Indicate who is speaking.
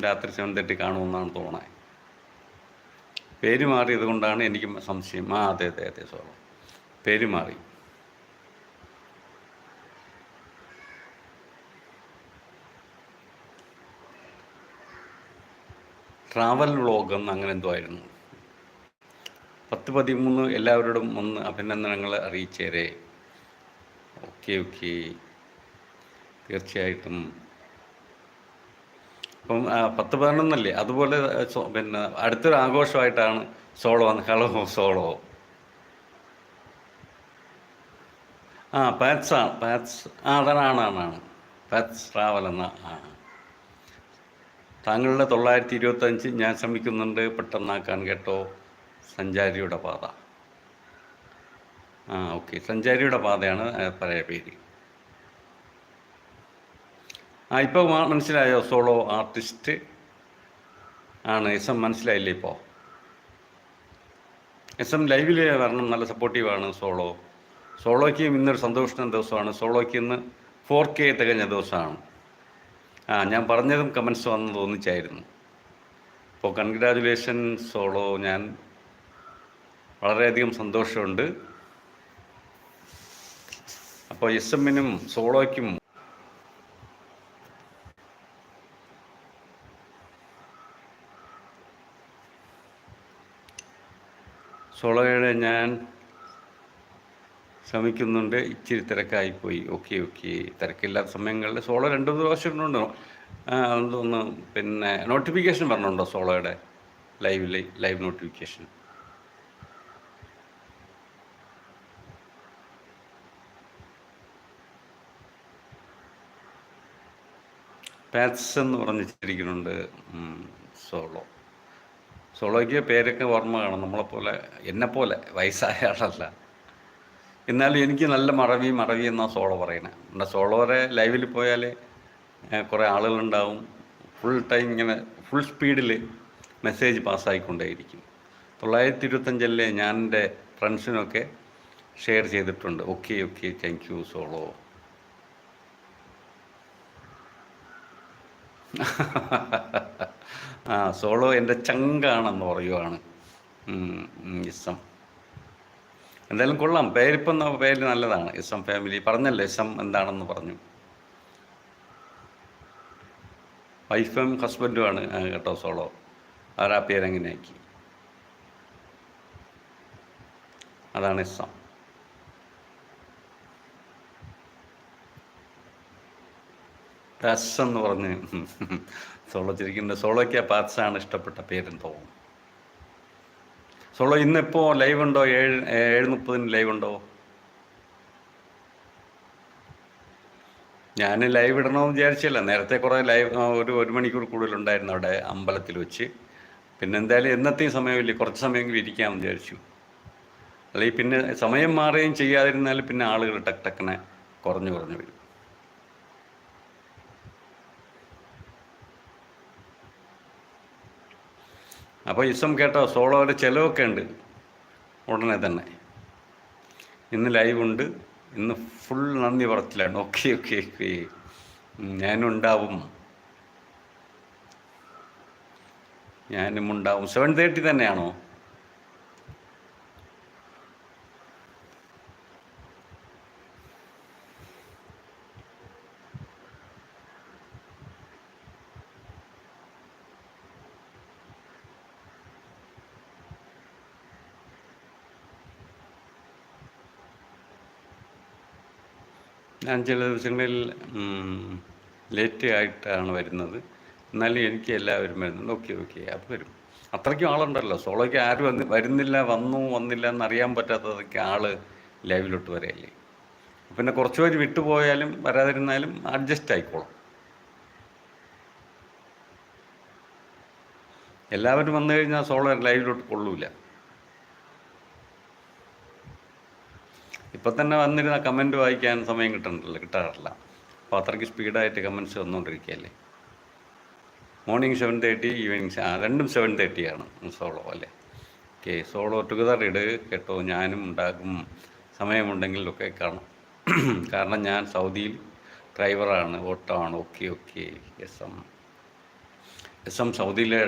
Speaker 1: രാത്രി seven thirty കാണുമെന്നാണ് തോന്നുന്നത് പേര് മാറിയത് കൊണ്ടാണ് എനിക്ക് സംശയം. ആ അതെ അതെ അതെ സോറി പേര് മാറി. ട്രാവൽ വ്ളോഗ് എന്ന് അങ്ങനെ എന്തോ ആയിരുന്നു. പത്ത് പതിമൂന്ന് എല്ലാവരോടും ഒന്ന് അഭിനന്ദനങ്ങൾ അറിയിച്ചേരെ. Okay okay. തീർച്ചയായിട്ടും അപ്പം ആ, പത്ത് പതിനൊന്നല്ലേ? അതുപോലെ പിന്നെ അടുത്തൊരു ആഘോഷമായിട്ടാണ് സോളോ വന്ന് ഹലോ സോളോ. ആ പാറ്റ്സ് ആ പാറ്റ്സ്. ആ അതാണ് ആണാണ് പാറ്റ്സ് ട്രാവൽ എന്ന ആ താങ്കളുടെ തൊള്ളായിരത്തി ഇരുപത്തഞ്ച് ഞാൻ ശ്രമിക്കുന്നുണ്ട് പെട്ടെന്നാക്കാൻ കേട്ടോ സഞ്ചാരിയുടെ പാത. ആ ഓക്കെ സഞ്ചാരിയുടെ പാതയാണ് പഴയ പേര്. ആ ഇപ്പോൾ മനസ്സിലായോ? സോളോ ആർട്ടിസ്റ്റ് ആണ് എസ് എം മനസ്സിലായില്ലേ ഇപ്പോൾ എസ് എം ലൈവിൽ വരണം നല്ല സപ്പോർട്ടീവാണ് സോളോ സോളോയ്ക്ക് ഇന്നൊരു സന്തോഷ ദിവസമാണ്. സോളോയ്ക്ക് ഇന്ന് ഫോർ കെ തികഞ്ഞ ദിവസമാണ്. ആ ഞാൻ പറഞ്ഞതും കമൻസ് വന്ന് തോന്നിച്ചായിരുന്നു അപ്പോൾ കൺഗ്രാജുലേഷൻ സോളോ ഞാൻ വളരെയധികം സന്തോഷമുണ്ട്. അപ്പോൾ എസ് എമ്മിനും സോളോയ്ക്കും സോളോയുടെ ഞാൻ ശ്രമിക്കുന്നുണ്ട്. ഇച്ചിരി തിരക്കായിപ്പോയി ഓക്കെ ഓക്കെ. തിരക്കില്ലാത്ത സമയങ്ങളിൽ സോളോ രണ്ട് പ്രാവശ്യം ഉണ്ടോ അതൊന്ന് പിന്നെ നോട്ടിഫിക്കേഷൻ പറഞ്ഞുണ്ടോ സോളോയുടെ ലൈവിൽ ലൈവ് നോട്ടിഫിക്കേഷൻ പാറ്റ്സ് എന്ന് പറഞ്ഞ് സോളോ. സോളോയ്ക്ക് പേരൊക്കെ ഓർമ്മ കാണും. നമ്മളെപ്പോലെ എന്നെപ്പോലെ വയസ്സായ ആളല്ല. എന്നാലും എനിക്ക് നല്ല മറവി മറവി എന്നാണ് സോളോ പറയുന്നത് നമ്മുടെ സോളോരെ ലൈവിൽ പോയാൽ കുറേ ആളുകളുണ്ടാവും. ഫുൾ ടൈം ഇങ്ങനെ ഫുൾ സ്പീഡിൽ മെസ്സേജ് പാസ്സായിക്കൊണ്ടേയിരിക്കും തൊള്ളായിരത്തി ഇരുപത്തഞ്ചല്ലേ ഞാൻ എന്റെ ഫ്രണ്ട്സിനൊക്കെ ഷെയർ ചെയ്തിട്ടുണ്ട്. Okay okay thank you solo. ആ സോളോ എന്റെ ചങ്കാണെന്ന് പറയുവാണ്. ഇസം. എന്തായാലും കൊള്ളാം. പേരിപ്പം പേര് നല്ലതാണ്. Ism family. പറഞ്ഞല്ലോ ഇസം എന്താണെന്ന് പറഞ്ഞു. വൈഫും ഹസ്ബൻഡുമാണ് കേട്ടോ സോളോ. അവരാ പേരെങ്ങനെയാക്കി അതാണ് ഇസം. പാസ് എന്ന് പറഞ്ഞ് സോളോ ചിരിക്കുന്നുണ്ട്. സോളോയ്ക്ക് ആ പാത്സാണ് ഇഷ്ടപ്പെട്ട പേരെന്ന് തോന്നുന്നു. സോളോ ഇന്നിപ്പോൾ ലൈവ് ഉണ്ടോ? ഏഴ് ഏഴ് മുപ്പതിന് ലൈവ് ഉണ്ടോ? ഞാൻ ലൈവ് ഇടണമെന്ന് വിചാരിച്ചില്ല. നേരത്തെ കുറേ ലൈവ് ഒരു ഒരു മണിക്കൂർ കൂടുതൽ ഉണ്ടായിരുന്നു അവിടെ അമ്പലത്തിൽ വെച്ച്. പിന്നെ എന്തായാലും എന്നത്തെയും സമയമില്ല? കുറച്ച് സമയമെങ്കിലും ഇരിക്കാമെന്ന് വിചാരിച്ചു. അല്ലെങ്കിൽ പിന്നെ സമയം മാറുകയും ചെയ്യാതിരുന്നാൽ പിന്നെ ആളുകൾ ടക്ക് ടക്കിനെ കുറഞ്ഞു കുറഞ്ഞു വരും. അപ്പോൾ ഇസം കേട്ടോ സോളോയുടെ ചിലവൊക്കെ ഉണ്ട്. ഉടനെ തന്നെ. ഇന്ന് ലൈവ് ഉണ്ട്. ഇന്ന് ഫുൾ നന്ദി പറച്ചിലാണ്. Okay okay okay. ഞാനുണ്ടാവും. ഞാനും ഉണ്ടാവും സെവൻ തേർട്ടി തന്നെയാണോ? ഞാൻ ചില ദിവസങ്ങളിൽ ലേറ്റ് ആയിട്ടാണ് വരുന്നത്. എന്നാലും എനിക്ക് എല്ലാവരും വരുന്നുണ്ട്. ഓക്കെ ഓക്കെ അപ്പോൾ വരും. അത്രയ്ക്കും ആളുണ്ടല്ലോ. സോളോയ്ക്ക് ആരും വന്ന് വരുന്നില്ല വന്നു വന്നില്ല എന്നറിയാൻ പറ്റാത്തതൊക്കെ ആൾ ലൈവിലോട്ട് വരെയല്ലേ. പിന്നെ കുറച്ച് പേര് വിട്ടുപോയാലും വരാതിരുന്നാലും അഡ്ജസ്റ്റ് ആയിക്കോളും. എല്ലാവരും വന്നു കഴിഞ്ഞാൽ സോളോ ലൈവിലോട്ട് കൊള്ളൂല. ഇപ്പം തന്നെ വന്നിരുന്ന കമന്റ് വായിക്കാൻ സമയം കിട്ടണ്ടല്ലോ കിട്ടാറില്ല. അപ്പോൾ അത്രയ്ക്ക് സ്പീഡായിട്ട് കമന്റ്സ് വന്നുകൊണ്ടിരിക്കുകയല്ലേ മോർണിംഗ് സെവൻ തേർട്ടി ഈവനിങ് രണ്ടും സെവൻ തേർട്ടിയാണ് സോളോ അല്ലേ? ഓക്കെ സോളോ ടുഗദർ ഇട് കേട്ടോ ഞാനും ഉണ്ടാകും. സമയമുണ്ടെങ്കിലൊക്കെ കാണും. കാരണം ഞാൻ സൗദിയിൽ ഡ്രൈവറാണ് ആണ്. Okay okay S M S M സൗദിയിലെ